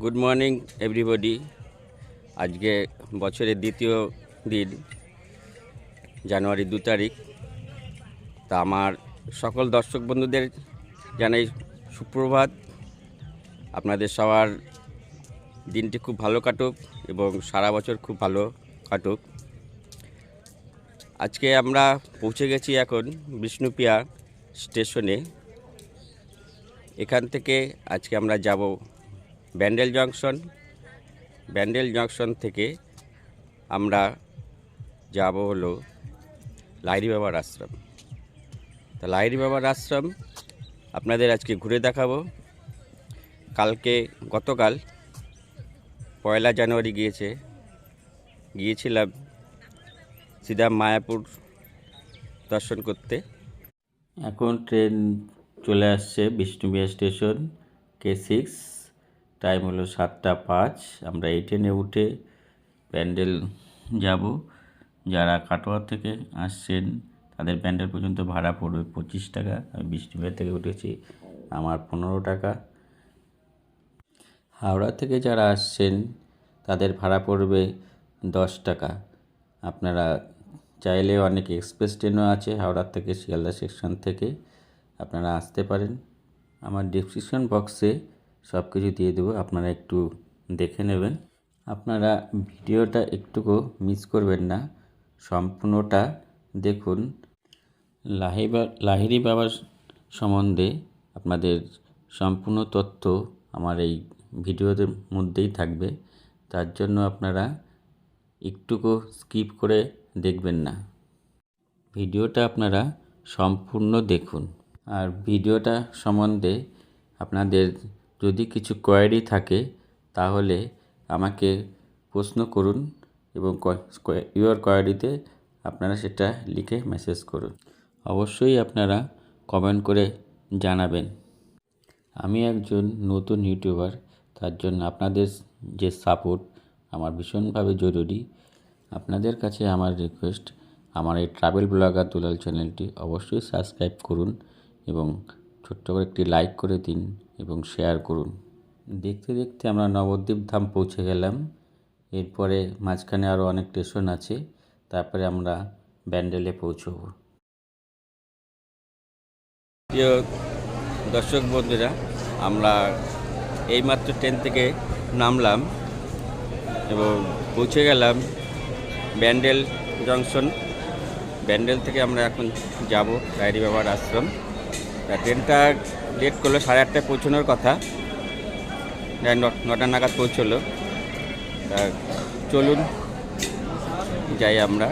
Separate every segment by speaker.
Speaker 1: Good morning everybody আজকে বছরের দ্বিতীয় দিন, জানুয়ারি দু তারিখ। তা আমার সকল দর্শক বন্ধুদের জানাই সুপ্রভাত। আপনাদের সবার দিনটি খুব ভালো কাটুক এবং সারা বছর খুব ভালো কাটুক। আজকে আমরা পৌঁছে গেছি এখন বিষ্ণুপিয়া স্টেশনে। এখান থেকে আজকে আমরা যাব ব্যান্ডেল জংশন ব্যান্ডেল জংশন থেকে আমরা যাব হলো লাহিরি বাবার আশ্রম। তা লাইরি বাবার আশ্রম আপনাদের আজকে ঘুরে দেখাবো। কালকে, গতকাল পয়লা জানুয়ারি গিয়েছে। গিয়েছিলাম সিধা মায়াপুর দর্শন করতে। এখন ট্রেন চলে আসছে বিষ্ণুবিয়া স্টেশন কে সিক্স। টাইম হলো সাতটা পাঁচ। আমরা এই ট্রেনে উঠে প্যান্ডেল যাব। যারা কাটোয়া থেকে আসছেন, তাদের প্যান্ডেল পর্যন্ত ভাড়া পড়বে পঁচিশ টাকা। আমি বিষ্ণুবিয়া থেকে উঠেছি, আমার পনেরো টাকা। হাওড়া থেকে যারা আসছেন, তাদের ভাড়া পড়বে দশ টাকা। আপনারা চাইলে অনেক এক্সপ্রেস ট্রেনও আছে হাওড়া থেকে, শিয়ালদা সেকশন থেকে। আপনারা আসতে পারেন। আমার ডিসক্রিপশন বক্সে সব কিছু দিয়ে দেবো, আপনারা একটু দেখে নেবেন। আপনারা ভিডিওটা একটুকু মিস করবেন না, সম্পূর্ণটা দেখুন। লাহিবা, লাহিরি বাবার সম্বন্ধে আপনাদের সম্পূর্ণ তথ্য আমার এই ভিডিওর মধ্যেই থাকবে, তার জন্য আপনারা একটুকু স্কিপ করে দেখবেন না। ভিডিওটা আপনারা সম্পূর্ণ দেখুন। আর ভিডিওটা সম্বন্ধে আপনাদের যদি কিছু কোয়ারি থাকে, তাহলে আমাকে প্রশ্ন করুন এবং ইউর কোয়ারিতে আপনারা সেটা লিখে মেসেজ করুন। অবশ্যই আপনারা কমেন্ট করে জানাবেন। আমি একজন নতুন ইউটিউবার তার জন্য আপনাদের যে সাপোর্ট আমার ভীষণভাবে জরুরি। আপনাদের কাছে আমার রিকোয়েস্ট আমার এই ট্রাভেল ব্লগার দুলাল চ্যানেলটি অবশ্যই সাবস্ক্রাইব করুন এবং ছোট্ট করে একটি লাইক করে দিন। এবং শেয়ার করুন। দেখতে দেখতে আমরা নবদ্বীপ ধাম পৌঁছে গেলাম। এরপরে মাঝখানে আরও অনেক স্টেশন আছে। তারপরে আমরা ব্যান্ডেলে পৌঁছবো। প্রিয় দর্শক বন্ধুরা, আমরা এইমাত্র ট্রেন থেকে নামলাম এবং পৌঁছে গেলাম ব্যান্ডেল জংশন ব্যান্ডেল থেকে আমরা এখন যাব ডায়েরি বাবার আশ্রম ট্রেনটা লেট করল, সাড়ে আটটায় পৌঁছানোর কথা। নটা নাগাদ পৌঁছলো। তা চলুন, যাই আমরা।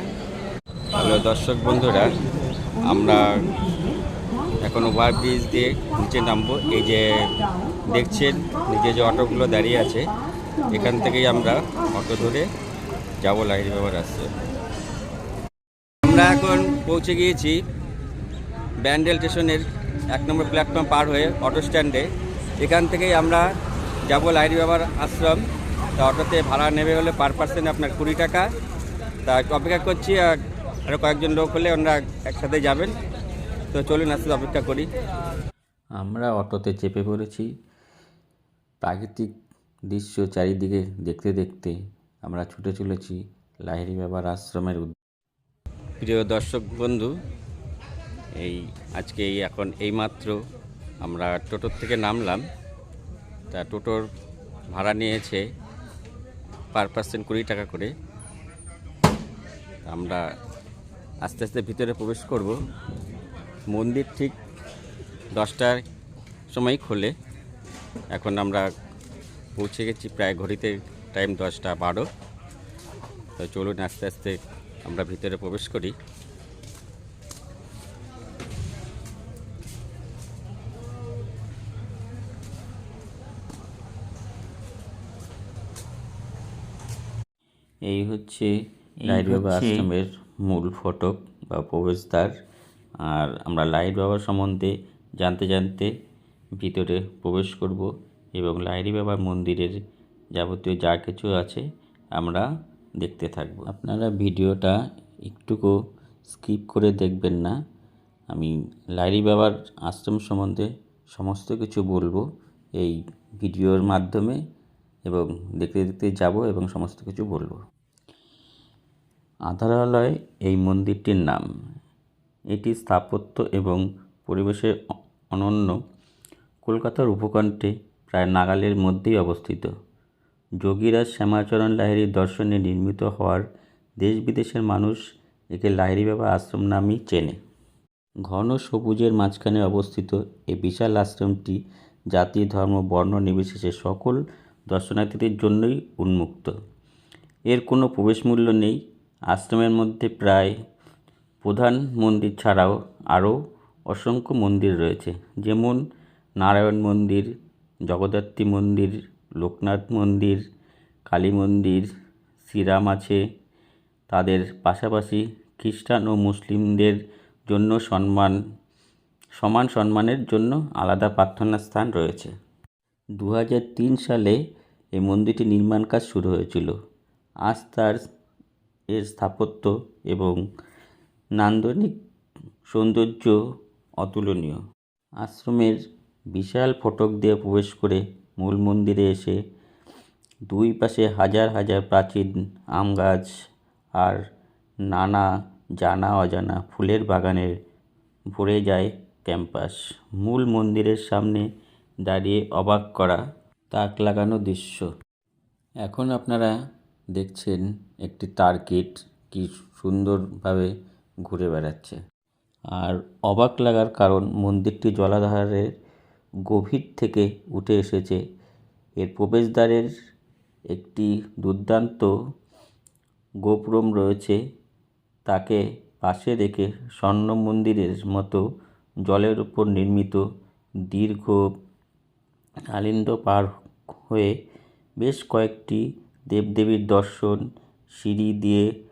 Speaker 1: হ্যালো দর্শক বন্ধুরা, আমরা এখন ওভার ব্রিজ দিয়ে নিচে নামবো। এই যে দেখছেন, নিচে যে অটোগুলো দাঁড়িয়ে আছে, এখান থেকেই আমরা অটো ধরে যাব লাহিড়ি ব্যবহার আশ্রম আমরা এখন পৌঁছে গিয়েছি ব্যান্ডেল স্টেশনের এক নম্বর প্ল্যাটফর্ম পার হয়ে অটো স্ট্যান্ডে এখান থেকেই আমরা যাব লাহিড়ি বাবার আশ্রম। তা অটোতে ভাড়া নেবে হলে পার পার্সেন্ট আপনার কুড়ি টাকা। তা অপেক্ষা করছি আর আরও কয়েকজন লোক হলে ওনারা একসাথে যাবেন। তো চলুন আসতে অপেক্ষা করি। আমরা অটোতে চেপে পড়েছি। প্রাকৃতিক দৃশ্য চারিদিকে দেখতে দেখতে আমরা ছুটে চলেছি লাহিড়ি বাবার আশ্রমের উদ্দেশ্যে প্রিয় দর্শক বন্ধু এই আজকে এই এখন এইমাত্র আমরা টোটোর থেকে নামলাম। তা টোটোর ভাড়া নিয়েছে পার পার্সেন্ট কুড়ি টাকা করে। আমরা আস্তে আস্তে ভিতরে প্রবেশ করব। মন্দির ঠিক দশটার সময় খোলে। এখন আমরা পৌঁছে গেছি প্রায় ঘড়িতে টাইম দশটা বারো। তো চলুন আস্তে আস্তে আমরা ভিতরে প্রবেশ করি এই হচ্ছে লাইট বাবা আশ্রমের মূল ফটক বা প্রবেশদ্বার। আর আমরা লাইট বাবা সম্বন্ধে জানতে জানতে ভিতরে প্রবেশ করব এবং লাইরি বাবা মন্দিরের যাবতীয় যা কিছু আছে আমরা দেখতে থাকব। আপনারা ভিডিওটা একটুকু স্কিপ করে দেখবেন না। আমি লাইরি বাবার আশ্রম সম্বন্ধে সমস্ত কিছু বলব এই ভিডিওর মাধ্যমে
Speaker 2: এবং দেখতে দেখতে যাব এবং সমস্ত কিছু বলব। আধারালয় এই মন্দিরটির নাম। এটি স্থাপত্য এবং পরিবেশে অনন্য। কলকাতার উপকণ্ঠে প্রায় নাগালের মধ্যেই অবস্থিত। যোগীরাজ শ্যামাচরণ লাহিড়ির দর্শনে নির্মিত হওয়ার দেশ বিদেশের মানুষ একে লাহিড়ি বাবা আশ্রম নামেই চেনে। ঘন সবুজের মাঝখানে অবস্থিত এই বিশাল আশ্রমটি জাতি, ধর্ম, বর্ণ নির্বিশেষে সকল দর্শনার্থীদের জন্যই উন্মুক্ত। এর কোনো প্রবেশ মূল্য নেই। আশ্রমের মধ্যে প্রায় প্রধান মন্দির ছাড়াও আরও অসংখ্য মন্দির রয়েছে। যেমন নারায়ণ মন্দির, জগদ্ধাত্রী মন্দির, লোকনাথ মন্দির, কালী মন্দির, শ্রীরাম আছে। তাদের পাশাপাশি খ্রিস্টান ও মুসলিমদের জন্য সম্মান, সমান সম্মানের জন্য আলাদা প্রার্থনা স্থান রয়েছে। দু হাজার তিন সালে এই মন্দিরটি নির্মাণ কাজ শুরু হয়েছিল। আজ তার এর স্থাপত্য এবং নান্দনিক সৌন্দর্য অতুলনীয়। আশ্রমের বিশাল ফটক দিয়ে প্রবেশ করে মূল মন্দিরে এসে দুই পাশে হাজার হাজার প্রাচীন আম গাছ আর নানা জানা অজানা ফুলের বাগানের ভরে যায় ক্যাম্পাস। মূল মন্দিরের সামনে দাঁড়িয়ে অবাক করা তাক লাগানো দৃশ্য। এখন আপনারা দেখছেন একটি টার্গেট কি সুন্দরভাবে ঘুরে বেড়াচ্ছে। আর অবাক লাগার কারণ, মন্দিরটি জলাধারের গভীর থেকে উঠে এসেছে। এর প্রবেশদ্বারের একটি দুর্দান্ত গোপুরম রয়েছে। তাকে পাশে রেখে স্বর্ণ মন্দিরের মতো জলের উপর নির্মিত দীর্ঘ আলিন্দ পার হয়ে বেশ কয়েকটি দেবদেবীর দর্শন, সিঁড়ি দিয়ে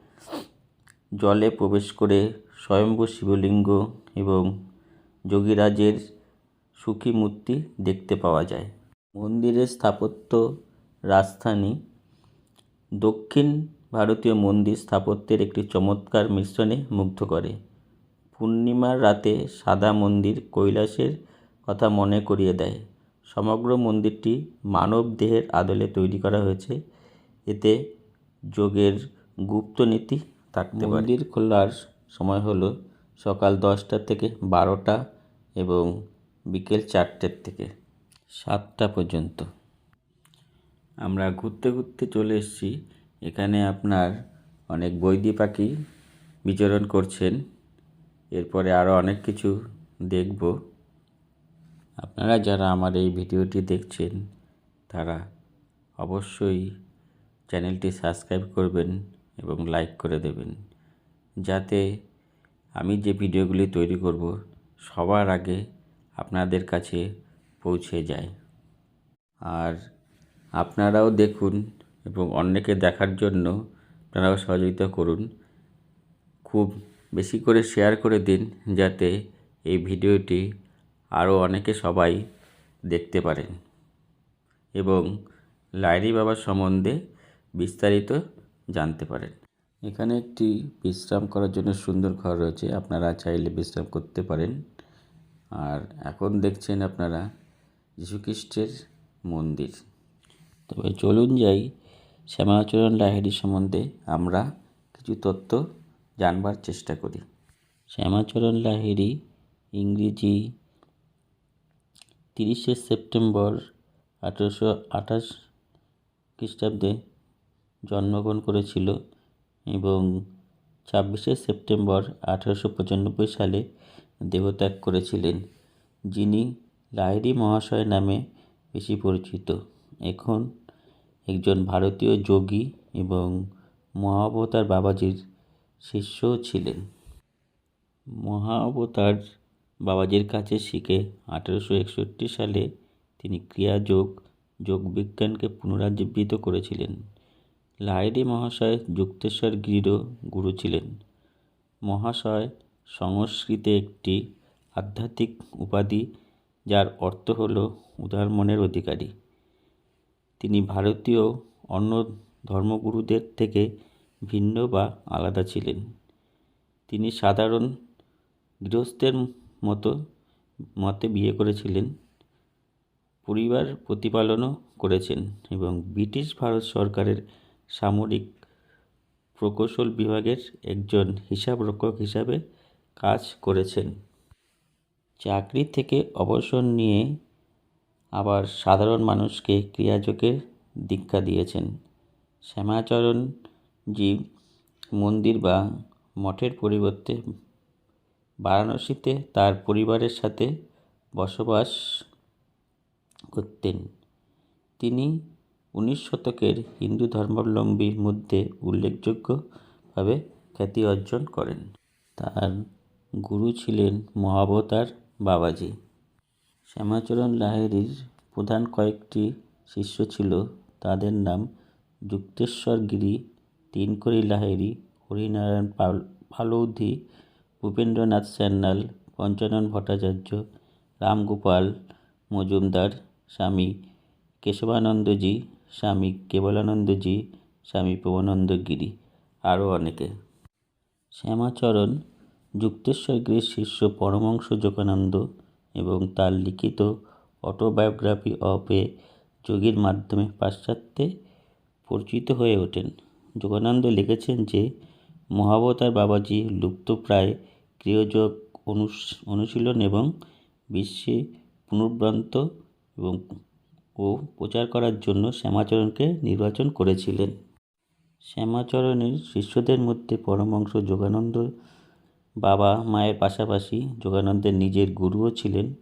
Speaker 2: জলে প্রবেশ করে স্বয়ম্ভু শিবলিঙ্গ এবং যোগীরাজের সুখী মূর্তি দেখতে পাওয়া যায়। মন্দিরের স্থাপত্য রাজধানী। দক্ষিণ ভারতীয় মন্দির স্থাপত্যের একটি চমৎকার মিশ্রণে মুগ্ধ করে। পূর্ণিমার রাতে সাদা মন্দির কৈলাসের কথা মনে করিয়ে দেয়। সমগ্র মন্দিরটি মানব দেহের আদলে তৈরি করা হয়েছে। এতে যোগের গুপ্ত নীতি থাকতে পারে। মন্দির খোলার সময় হলো সকাল দশটা থেকে বারোটা এবং বিকেল চারটের থেকে সাতটা পর্যন্ত। আমরা ঘুরতে ঘুরতে চলে এসেছি। এখানে আপনার অনেক বৈদি পাখি বিচরণ করছেন। এরপরে আরও অনেক কিছু দেখব। আপনারা যারা আমার এই ভিডিওটি দেখছেন, তারা অবশ্যই চ্যানেলটি সাবস্ক্রাইব করবেন এবং লাইক করে দেবেন। যাতে আমি যে ভিডিওগুলি তৈরি করব, সবার আগে আপনাদের কাছে পৌঁছে যায়। আর আপনারাও দেখুন এবং অন্যকে দেখার জন্য আপনারাও সহযোগিতা করুন। খুব বেশি করে শেয়ার করে দিন, যাতে এই ভিডিওটি আরও অনেকে সবাই দেখতে পারেন। এবং লাইরি বাবার সম্বন্ধে বিস্তারিত জানতে পারেন। এখানে একটি বিশ্রাম করার জন্য সুন্দর ঘর রয়েছে, আপনারা চাইলে বিশ্রাম করতে পারেন। আর এখন দেখছেন আপনারা যীশুখ্রিস্টের মন্দির। তবে চলুন যাই, শ্যামাচরণ লাহিড়ি সম্বন্ধে আমরা কিছু তথ্য জানবার চেষ্টা করি। শ্যামাচরণ লাহিড়ি ইংরেজি তিরিশে সেপ্টেম্বর আঠেরোশো আঠাশ খ্রিস্টাব্দে জন্মগ্রহণ করেছিল এবং ছাব্বিশে সেপ্টেম্বর আঠারোশো পঁচানব্বই সালে দেহত্যাগ করেছিলেন, যিনি লাহিড়ি মহাশয় নামে বেশি পরিচিত। এখন একজন ভারতীয় যোগী এবং মহাবতার বাবাজির শিষ্যও ছিলেন। মহাবতার বাবাজির কাছে শিখে আঠেরোশো একষট্টি সালে তিনি ক্রিয়াযোগ, যোগবিজ্ঞানকে পুনরুজ্জীবিত করেছিলেন। লাহিড়ি মহাশয় যুক্তেশ্বর গিরিরও গুরু ছিলেন। মহাশয় সংস্কৃতে একটি আধ্যাত্মিক উপাধি, যার অর্থ হল উদার মনের অধিকারী। তিনি ভারতীয় অন্য ধর্মগুরুদের থেকে ভিন্ন বা আলাদা ছিলেন। তিনি সাধারণ গৃহস্থের মতো মতে বিয়ে করেছিলেন, পরিবার প্রতিপালনও করেছেন এবং ব্রিটিশ ভারত সরকারের সামরিক প্রকৌশল বিভাগের একজন হিসাবরক্ষক হিসাবে কাজ করেছেন। চাকরি থেকে অবসর নিয়ে আবার সাধারণ মানুষকে ক্রিয়াযোগের দীক্ষা দিয়েছেন। শ্যামাচরণ শ্যামাচরণজি মন্দির বা মঠের পরিবর্তে বারাণসীতে তার পরিবারের সাথে বসবাস করতেন। তিনি উনিশ শতকের হিন্দু ধর্মাবলম্বীর মধ্যে উল্লেখযোগ্যভাবে খ্যাতি অর্জন করেন। তার গুরু ছিলেন মহাবতার বাবাজি। শ্যামাচরণ লাহেরির প্রধান কয়েকটি শিষ্য ছিল, তাদের নাম যুক্তেশ্বর গিরি তিনকরি লাহেরি হরিনারায়ণ পাল ফালৌধি ভূপেন্দ্রনাথ সান্যাল পঞ্চানন ভট্টাচার্য, রামগোপাল মজুমদার, স্বামী কেশবানন্দজি স্বামী কেবলানন্দজি, স্বামী প্রভানন্দ গিরি আরও অনেকে। শ্যামাচরণ যুক্তেশ্বর গিরির শিষ্য পরমহংস যোগানন্দ এবং তার লিখিত অটোবায়োগ্রাফি অফ এ যোগীর মাধ্যমে পাশ্চাত্যে পরিচিত হয়ে ওঠেন। যোগানন্দ লিখেছেন যে, মহাবতার বাবাজি লুপ্তপ্রায় অনুস, অনুশীলন এবং বিশ্বে পুনর্ব্রান্ত এবং ও প্রচার করার জন্য শ্যামাচরণকে নির্বাচন করেছিলেন। শ্যামাচরণের শিষ্যদের মধ্যে পরমহংস যোগানন্দ বাবা মায়ের পাশাপাশি যোগানন্দের নিজের গুরুও ছিলেন।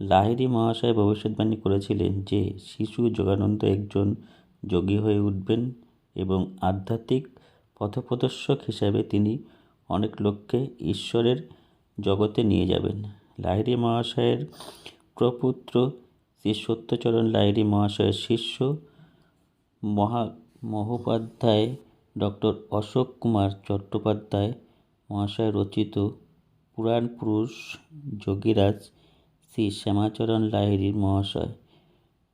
Speaker 2: লাহিড়ী মহাশয় ভবিষ্যৎবাণী করেছিলেন যে, শিশু যোগানন্দ একজন যোগী হয়ে উঠবেন এবং আধ্যাত্মিক পথপ্রদর্শক হিসাবে তিনি অনেক লোককে ঈশ্বরের জগতে নিয়ে যাবেন। লাহিড়ী মহাশয়ের প্রপুত্র শ্রী সত্যচরণ লাহিড়ী মহাশয়ের শিষ্য, মহা, মহোপাধ্যায় ডক্টর অশোক কুমার চট্টোপাধ্যায় মহাশয় রচিত পুরাণ পুরুষ যোগীরাজ শ্রী শ্যামাচরণ লাহিড়ী মহাশয়।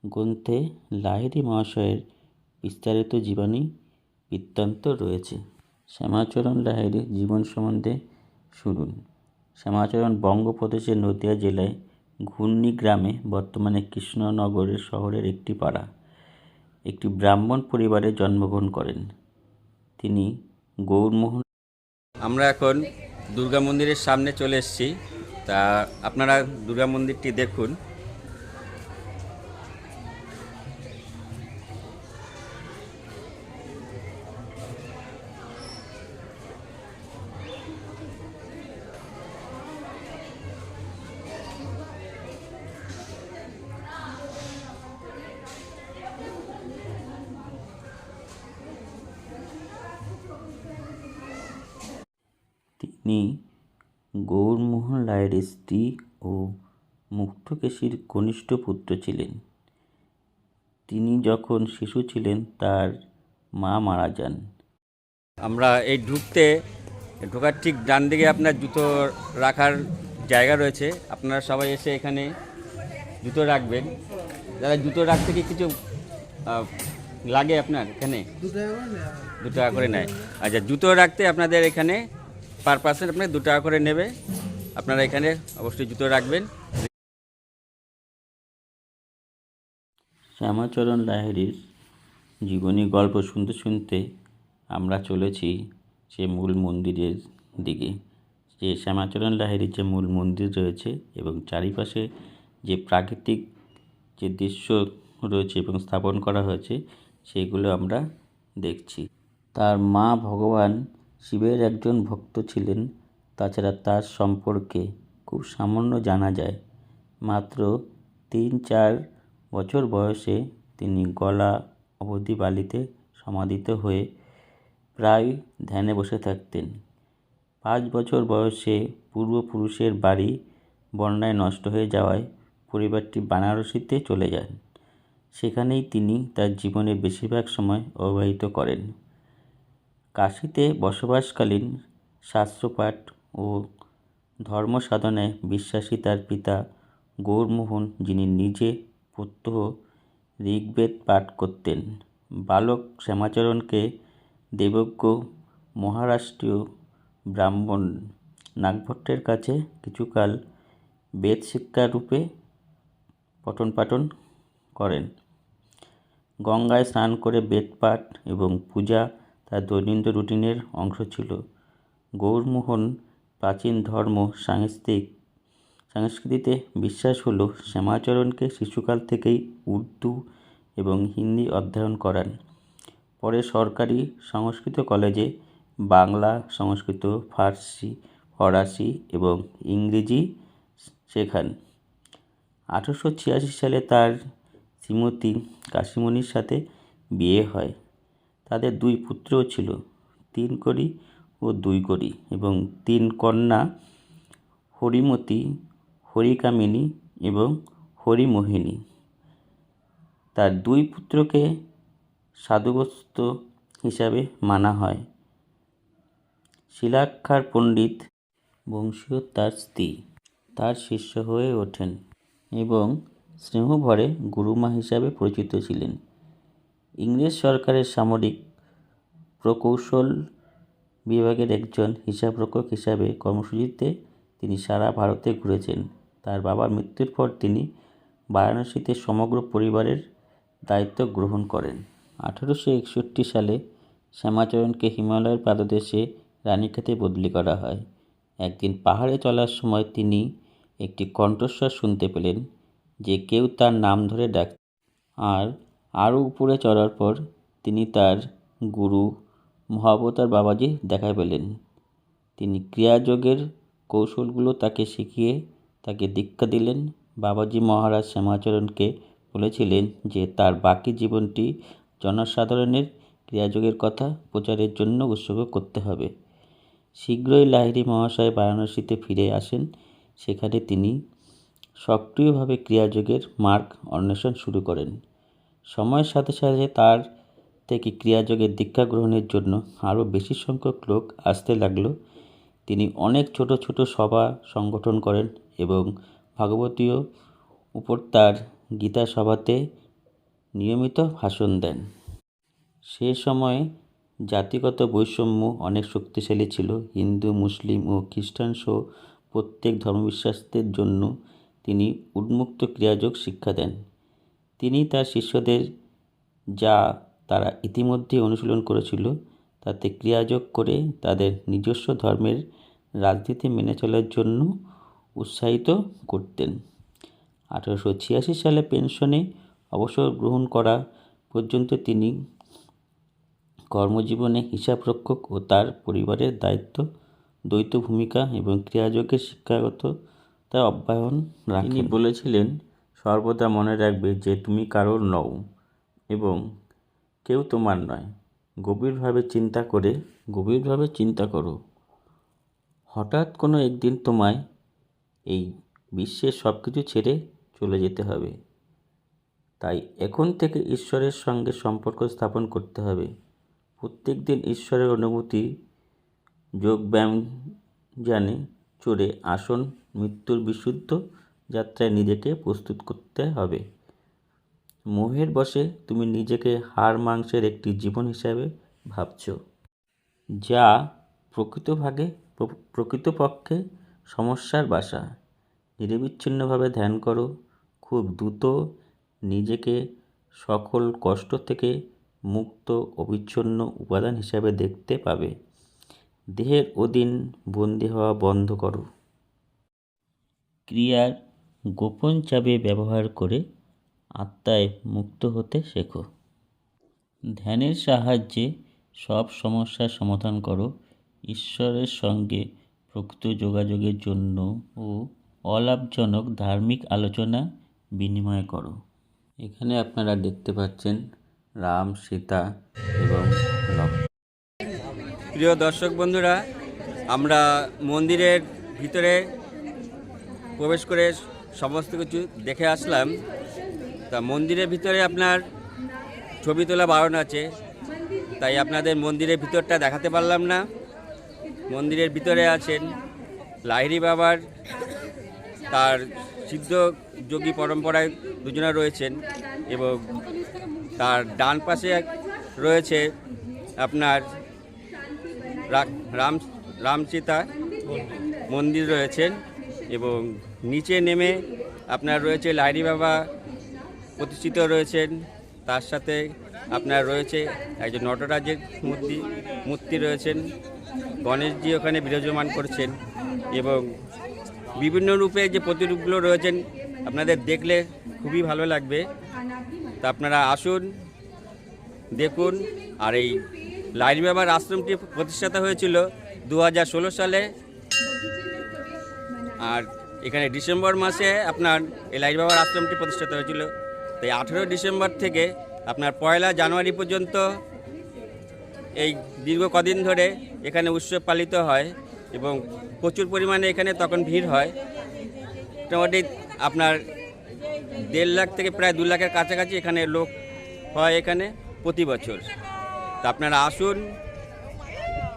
Speaker 2: গ্রন্থে লাহিড়ী মহাশয়ের বিস্তারিত জীবনী বৃত্তান্ত রয়েছে। শ্যামাচরণ লাহিড়ীর জীবন সম্বন্ধে শুনুন। শ্যামাচরণ বঙ্গপ্রদেশের নদিয়া জেলায় ঘূর্ণি গ্রামে বর্তমানে কৃষ্ণনগরের শহরের একটি পাড়া। একটি ব্রাহ্মণ পরিবারে জন্মগ্রহণ করেন। তিনি গৌরমোহন আমরা এখন দুর্গা মন্দিরের সামনে চলে এসেছি। তা আপনারা দুর্গা মন্দিরটি দেখুন। মুক্তকেশীর কনিষ্ঠ পুত্র ছিলেন। তিনি যখন শিশু ছিলেন, তার মা মারা যান। আমরা এই ঢুকতে, ঢোকার ঠিক ডান দিকে আপনার জুতো রাখার জায়গা রয়েছে। আপনারা সবাই এসে এখানে জুতো রাখবেন। দাদা জুতো রাখতে কি কিছু লাগে আপনার এখানে? দু টাকা করে নেয়। আচ্ছা জুতো রাখতে আপনাদের এখানে পার পার্সেন্ট আপনার দু টাকা করে নেবে। আপনারা এখানে অবশ্যই জুতো রাখবেন। শ্যামাচরণ লাহিড়ীর জীবনী গল্প শুনতে শুনতে আমরা চলেছি সে মূল মন্দিরের দিকে। যে শ্যামাচরণ লাহিড়ীর যে মূল মন্দির রয়েছে এবং চারিপাশে যে প্রাকৃতিক যে দৃশ্য রয়েছে এবং স্থাপন করা হয়েছে, সেগুলো আমরা দেখছি। তার মা ভগবান শিবের একজন ভক্ত ছিলেন, তাছাড়া তার সম্পর্কে খুব সামান্য জানা যায়। মাত্র তিন চার বছর বয়সে তিনি গলা অবধি বালিতে সমাধিত হয়ে প্রায় ধ্যানে বসে থাকতেন। পাঁচ বছর বয়সে পূর্বপুরুষের বাড়ি বন্যায় নষ্ট হয়ে যাওয়ায় পরিবারটি বানারসিতে চলে যান। সেখানেই তিনি তার জীবনের বেশিরভাগ সময় অতিবাহিত করেন। কাশীতে বসবাসকালীন শাস্ত্রপাঠ ও ধর্ম সাধনায় বিশ্বাসী তার পিতা গৌরমোহন যিনি নিজে প্রত্যহ ঋগ্বেদ পাঠ করতেন। বালক শ্যামাচরণকে দেবজ্ঞ মহারাষ্ট্রীয় ব্রাহ্মণ নাগভট্টের কাছে কিছুকাল বেদ শিক্ষারূপে পঠন পাঠন করেন। গঙ্গায় স্নান করে বেদপাঠ এবং পূজা তার দৈনন্দিন রুটিনের অংশ ছিল। গৌরমোহন প্রাচীন ধর্ম সাংস্কৃতিক সংস্কৃতিতে বিশ্বাস হলো শ্যামাচরণকে শিশুকাল থেকেই উর্দু এবং হিন্দি অধ্যয়ন করান। পরে সরকারি সংস্কৃত কলেজে বাংলা, সংস্কৃত, ফার্সি, ফরাসি এবং ইংরেজি শেখান। আঠেরোশো ছিয়াশি সালে তার শ্রীমতী কাশিমণির সাথে বিয়ে হয়। তাদের দুই পুত্রও ছিল, তিন কড়ি ও দুই কড়ি এবং তিন কন্যা হরিমতি হরিকামিনী এবং হরিমোহিনী। তার দুই পুত্রকে সাধুগ্রস্ত হিসাবে মানা হয়। শিলাক্ষার পণ্ডিত বংশীয় তার স্ত্রী। তার শিষ্য হয়ে ওঠেন এবং স্নেহভরে গুরুমা হিসাবে পরিচিত ছিলেন। ইংরেজ সরকারের সামরিক প্রকৌশল বিভাগের একজন হিসাবরক্ষক হিসাবে কর্মসূচিতে তিনি সারা ভারতে ঘুরেছেন। তার বাবার মৃত্যুর পর তিনি বারাণসীতে সমগ্র পরিবারের দায়িত্ব গ্রহণ করেন। আঠেরোশো একষট্টি সালে শ্যামাচরণকে হিমালয়ের পাদদেশে রানীক্ষেতে বদলি করা হয়। একদিন পাহাড়ে চলার সময় তিনি একটি কণ্ঠস্বর শুনতে পেলেন যে কেউ তার নাম ধরে ডাক আর আরও উপরে চড়ার পর তিনি তার গুরু মহাবতার বাবাজি দেখা পেলেন। তিনি ক্রিয়াযোগের কৌশলগুলো তাকে শিখিয়ে তাকে দীক্ষা দিলেন। বাবাজি মহারাজ শ্যামাচরণকে বলেছিলেন যে, তার বাকি জীবনটি জনসাধারণের ক্রিয়াযোগের কথা প্রচারের জন্য উৎসর্গ করতে হবে। শীঘ্রই লাহিড়ী মহাশয় বারাণসীতে ফিরে আসেন। সেখানে তিনি সক্রিয়ভাবে ক্রিয়াযোগের মার্গ অন্বেষণ শুরু করেন। সময়ের সাথে সাথে তার থেকে ক্রিয়াযোগের দীক্ষা গ্রহণের জন্য আরও বেশি সংখ্যক লোক আসতে লাগল। তিনি অনেক ছোট ছোট সভা সংগঠন করেন। এবং ভাগবতীয় উপর তার গীতা সভাতে নিয়মিত ভাষণ দেন। সে সময়ে জাতিগত বৈষম্য অনেক শক্তিশালী ছিল। হিন্দু, মুসলিম ও খ্রিস্টান সহ প্রত্যেক ধর্মবিশ্বাসদের জন্য তিনি উন্মুক্ত ক্রিয়াযোগ শিক্ষা দেন। তিনি তার শিষ্যদের যা তারা ইতিমধ্যে অনুশীলন করেছিল, তাতে ক্রিয়াযোগ করে তাদের নিজস্ব ধর্মের রাজনীতি মেনে চলার জন্য উৎসাহিত করতেন। আঠারোশো ছিয়াশি সালে পেনশনে অবসর গ্রহণ করা পর্যন্ত তিনি কর্মজীবনে হিসাবরক্ষক ও তার পরিবারের দায়িত্ব, দ্বৈত ভূমিকা এবং ক্রিয়াযোগের শিক্ষাগত তা অব্যাহত রাখেন। তিনি বলেছিলেন, সর্বদা মনে রাখবে যে তুমি কারোর নও এবং কেউ তোমার নয়। গভীরভাবে চিন্তা করে গভীরভাবে চিন্তা করো। হঠাৎ কোনো একদিন তোমায় এই বিশ্বের সব কিছু ছেড়ে চলে যেতে হবে। তাই এখন থেকে ঈশ্বরের সঙ্গে সম্পর্ক স্থাপন করতে হবে। প্রত্যেক দিন ঈশ্বরের অনুভূতি যোগব্যায়াম জানে চড়ে আসন, মৃত্যুর বিশুদ্ধ যাত্রায় নিজেকে প্রস্তুত করতে হবে। মোহের বশে তুমি নিজেকে হাড় মাংসের একটি জীবন হিসাবে ভাবছ, যা প্রকৃতভাগে, প্রকৃতপক্ষে সমস্যার বাসা। নিরবিচ্ছিন্নভাবে ধ্যান করো, খুব দ্রুত নিজেকে সকল কষ্ট থেকে মুক্ত, অবিচ্ছিন্ন উপাদান হিসাবে দেখতে পাবে। দেহের অধীন বন্দী হওয়া বন্ধ করো। ক্রিয়ার গোপন চাবি ব্যবহার করে আত্মায় মুক্ত হতে শেখো। ধ্যানের সাহায্যে সব সমস্যার সমাধান করো। ঈশ্বরের সঙ্গে প্রকৃত যোগাযোগের জন্য ও অলাভজনক ধার্মিক আলোচনা বিনিময় করো। এখানে আপনারা দেখতে পাচ্ছেন রাম, সীতা এবং
Speaker 1: প্রিয় দর্শক বন্ধুরা, আমরা মন্দিরের ভিতরে প্রবেশ করে সমস্ত কিছু দেখে আসলাম। তা মন্দিরের ভিতরে আপনার ছবি তোলা বারণ আছে, তাই আপনাদের মন্দিরের ভিতরটা দেখাতে পারলাম না। মন্দিরের ভিতরে আছেন লাহিড়ি বাবার, তার সিদ্ধ যোগী পরম্পরায় দুজনা রয়েছেন এবং তার ডান পাশে রয়েছে আপনার রাম, রামসীতা মন্দির রয়েছেন এবং নিচে নেমে আপনার রয়েছে লাইরি বাবা প্রতিষ্ঠিত রয়েছেন। তার সাথে আপনার রয়েছে একজন নটরাজের মূর্তি মূর্তি রয়েছেন। গণেশজি ওখানে বিরাজমান করছেন এবং বিভিন্ন রূপে যে প্রতিরূপগুলো রয়েছেন, আপনাদের দেখলে খুবই ভালো লাগবে। তা আপনারা আসুন, দেখুন, আর এই লাইরি বাবার আশ্রমটি প্রতিষ্ঠাতা হয়েছিল দু হাজার ষোলো সালে। আর এখানে ডিসেম্বর মাসে আপনার এই লাইট বাবার আশ্রমটি প্রতিষ্ঠিত হয়েছিল। তাই আঠেরো ডিসেম্বর থেকে আপনার পয়লা জানুয়ারি পর্যন্ত এই দীর্ঘ কদিন ধরে এখানে উৎসব পালিত হয় এবং প্রচুর পরিমাণে এখানে তখন ভিড় হয়। মোটামুটি আপনার দেড় লাখ থেকে প্রায় দু লাখের কাছাকাছি এখানে লোক হয় এখানে প্রতি বছর। তা আপনারা আসুন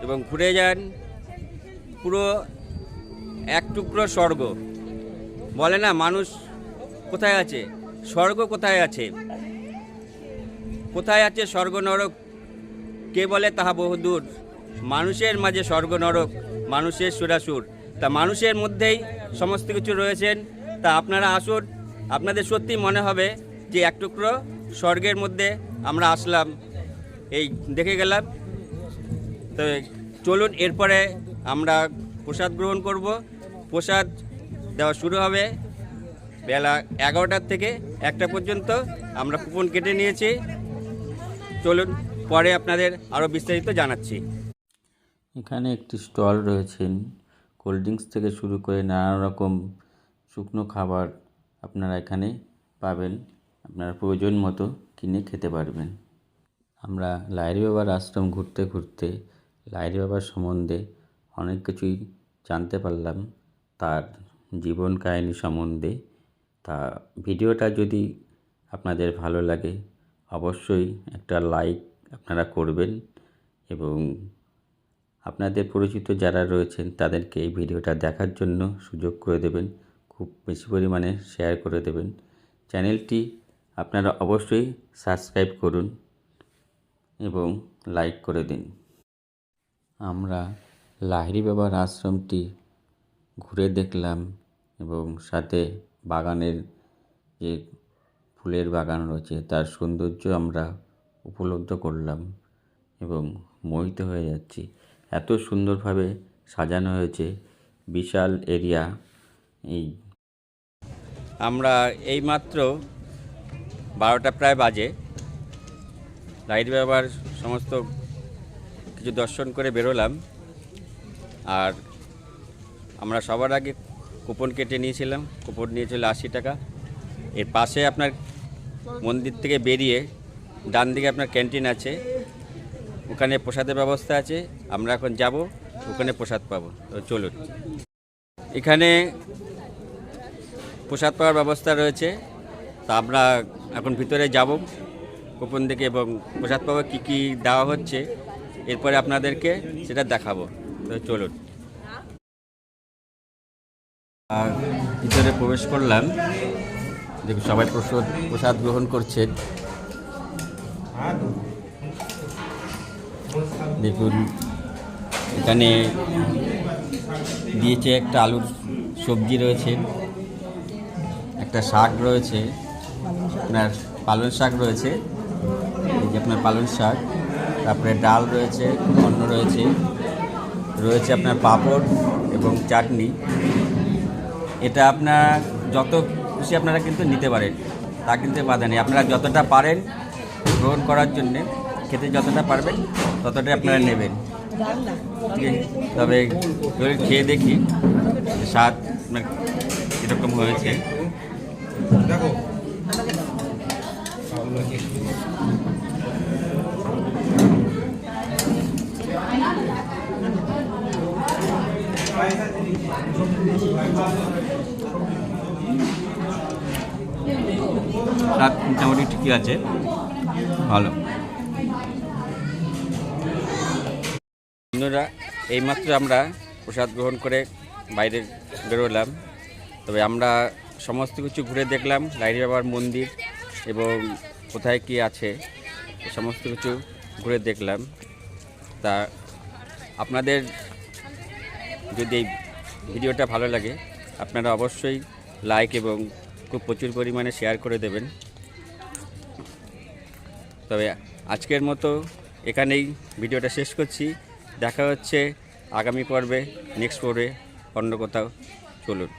Speaker 1: এবং ঘুরে যান। পুরো এক টুকরো স্বর্গ। বলে না, মানুষ কোথায় আছে? স্বর্গ কোথায় আছে? কোথায় আছে স্বর্গ নরক কে বলে তাহা বহুদূর? মানুষের মাঝে স্বর্গ নরক, মানুষের সুরাসুর। তা মানুষের মধ্যেই সমস্ত কিছু রয়েছেন। তা আপনারা আসুন, আপনাদের সত্যি মনে হবে যে এক টুকরো স্বর্গের মধ্যে আমরা আসলাম। এই দেখে গেলাম। তো চলুন, এরপরে আমরা প্রসাদ গ্রহণ করব। প্রসাদ দেওয়া শুরু হবে বেলা এগারোটার থেকে একটা পর্যন্ত। আমরা কুপন কেটে নিয়েছি। চলুন। পরে আপনাদের আরও বিস্তারিত জানাচ্ছি।
Speaker 2: এখানে একটি স্টল রয়েছেন কোল্ড ড্রিঙ্কস থেকে শুরু করে নানা রকম শুকনো খাবার আপনারা এখানে পাবেন। আপনারা প্রয়োজন মতো কিনে খেতে পারবেন। আমরা লাইরি বাবার আশ্রম ঘুরতে ঘুরতে লাইরি বাবার সম্বন্ধে অনেক কিছুই জানতে পারলাম। তার জীবন কাহিনী সম্বন্ধে। তা ভিডিওটা যদি আপনাদের ভালো লাগে, অবশ্যই একটা লাইক আপনারা করবেন এবং আপনাদের পরিচিত যারা রয়েছেন তাদেরকে এই ভিডিওটা দেখার জন্য সুযোগ করে দেবেন, খুব বেশি পরিমাণে শেয়ার করে দেবেন। চ্যানেলটি আপনারা অবশ্যই সাবস্ক্রাইব করুন এবং লাইক করে দিন। আমরা লাহিড়ি বাবার আশ্রমটি ঘুরে দেখলাম এবং সাথে বাগানের যে ফুলের বাগান রয়েছে, তার সৌন্দর্য আমরা উপলব্ধ করলাম এবং মোহিত হয়ে যাচ্ছি। এত সুন্দরভাবে সাজানো হয়েছে, বিশাল এরিয়া। এই
Speaker 1: আমরা এইমাত্র বারোটা প্রায় বাজে। লাইট ব্যবহার সমস্ত কিছু দর্শন করে বেরোলাম। আর আমরা সবার আগে কুপন কেটে নিয়েছিলাম। কুপন নিয়েছিল আশি টাকা। এর পাশে আপনার মন্দির থেকে বেরিয়ে ডান দিকে আপনার ক্যান্টিন আছে, ওখানে প্রসাদের ব্যবস্থা আছে, আমরা এখন যাব, ওখানে প্রসাদ পাবো। তো চলুন। এখানে প্রসাদ পাওয়ার ব্যবস্থা রয়েছে, তা আমরা এখন ভিতরে যাব কুপন দিকে এবং প্রসাদ পাবো, কী কী দেওয়া হচ্ছে, এরপরে আপনাদেরকে সেটা দেখাবো। তো চলুন। আর ভিতরে প্রবেশ করলাম, দেখুন সবাই প্রসাদ প্রসাদ গ্রহণ করছেন। দেখুন, এখানে দিয়েছে একটা আলুর সবজি রয়েছে, একটা শাক রয়েছে, আপনার পালং শাক রয়েছে, এই যে আপনার পালং শাক, তারপরে ডাল রয়েছে অন্ন রয়েছে রয়েছে আপনার পাঁপড় এবং চাটনি। এটা আপনার যত খুশি আপনারা কিন্তু নিতে পারেন, তা কিন্তু বাধা নেই। আপনারা যতটা পারেন গ্রহণ করার জন্যে খেতে যতটা পারবেন ততটাই আপনারা নেবেন। ঠিক আছে? তবে খেয়ে দেখি স্বাদ কীরকম হয়েছে। স্বাদ মোটামুটি ঠিকই আছে। ভালো। বন্ধুরা, এইমাত্র আমরা প্রসাদ গ্রহণ করে বাইরে বেরোলাম। তবে আমরা সমস্ত কিছু ঘুরে দেখলাম লাইরি বাবার মন্দির এবং কোথায় কি আছে, সমস্ত কিছু ঘুরে দেখলাম। তা আপনাদের যদি এই ভিডিওটা ভালো লাগে, আপনারা অবশ্যই লাইক এবং খুব প্রচুর পরিমাণে শেয়ার করে দেবেন। তবে আজকের মতো এখানেই ভিডিওটা শেষ করছি। দেখা হচ্ছে আগামী পর্বে নেক্সট পর্বে অন্য কোথাও। চলুন।